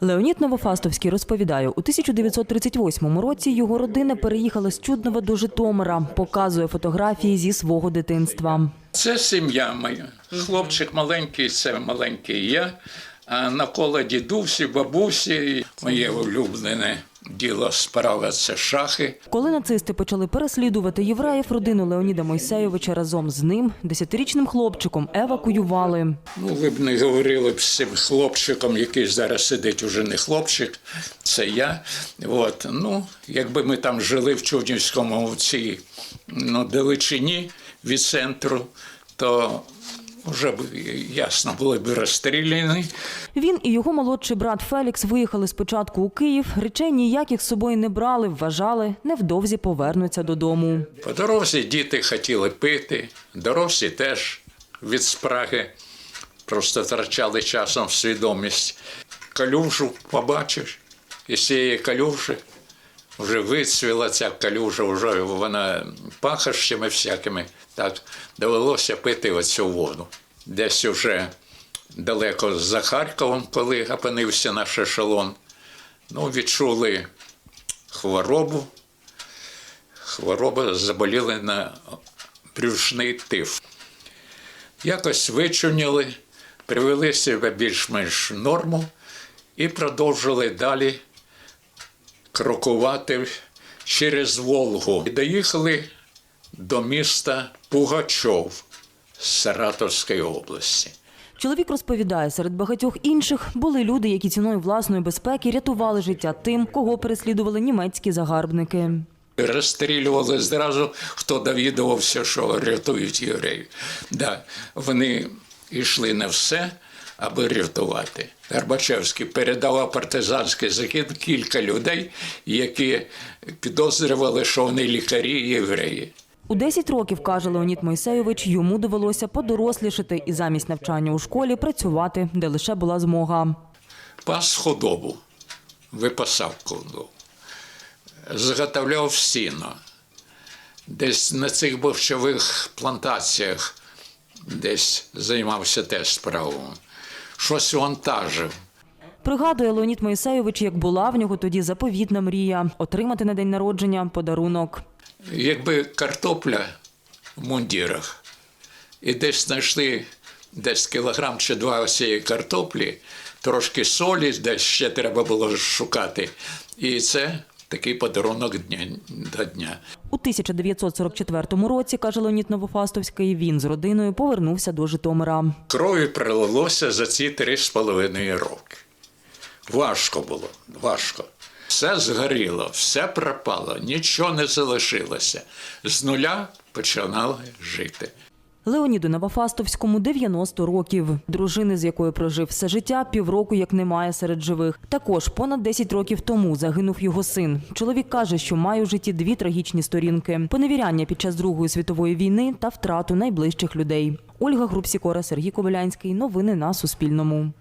Леонід Новофастовський розповідає, у 1938 році його родина переїхала з Чуднова до Житомира, показує фотографії зі свого дитинства. Це сім'я моя. Хлопчик маленький, це маленький я. А навколо дідусі, бабусі, моє улюблене діло справа це шахи. Коли нацисти почали переслідувати євреїв, родину Леоніда Мойсейовича разом з ним, десятирічним хлопчиком, евакуювали. Ну, ви б не говорили б з цим хлопчиком, який зараз сидить, уже не хлопчик, це я. От. Ну, якби ми там жили в Чуднівському в цій ну, далечині від центру, то вже б ясно були б розстріляні. Він і його молодший брат Фелікс виїхали спочатку у Київ. Речей ніяких з собою не брали, вважали, невдовзі повернуться додому. По дорозі діти хотіли пити, дорослі теж від спраги просто втрачали часом свідомість. Калюжу побачиш, і з цієї калюжі вже вицвіла ця калюжа, вже вона пахощами всякими. Так довелося пити оцю воду. Десь уже далеко за Харковом, коли опинився наш ешелон, ну, відчули хворобу, хвороба заболіли на брюшний тиф. Якось вичуняли, привели себе більш-менш норму і продовжили далі крокувати через Волгу. І доїхали до міста Пугачов Саратовської області. Чоловік розповідає, серед багатьох інших були люди, які ціною власної безпеки рятували життя тим, кого переслідували німецькі загарбники. Розстрілювали зразу, хто довідувався, що рятують євреїв. Да, вони йшли на все, аби рятувати. Горбачевський передавав партизанський захід кілька людей, які підозрювали, що вони лікарі і євреї. У 10 років, каже Леонід Мойсейович, йому довелося подорослішати і замість навчання у школі працювати, де лише була змога. Пас худобу, випасав худобу, зготовляв сіно. Десь на цих борщових плантаціях десь займався теж справами. Щось вантажив. Пригадує Леонід Мойсейович, як була в нього тоді заповітна мрія отримати на день народження подарунок. Якби картопля в мундірах, і десь знайшли десь кілограм чи два цієї картоплі, трошки солі, десь ще треба було шукати. І це такий подарунок дня, до дня. У 1944 році, каже Леонід Новофастовський, він з родиною повернувся до Житомира. Крові прилилося за ці три з половиною роки. Важко було, важко. Все згоріло, все пропало, нічого не залишилося. З нуля починали жити. Леоніду Новофастовському 90 років. Дружини, з якою прожив все життя, півроку як немає серед живих. Також понад 10 років тому загинув його син. Чоловік каже, що має у житті дві трагічні сторінки: поневіряння під час Другої світової війни та втрату найближчих людей. Ольга Групсікора, Сергій Кобилянський. Новини на Суспільному.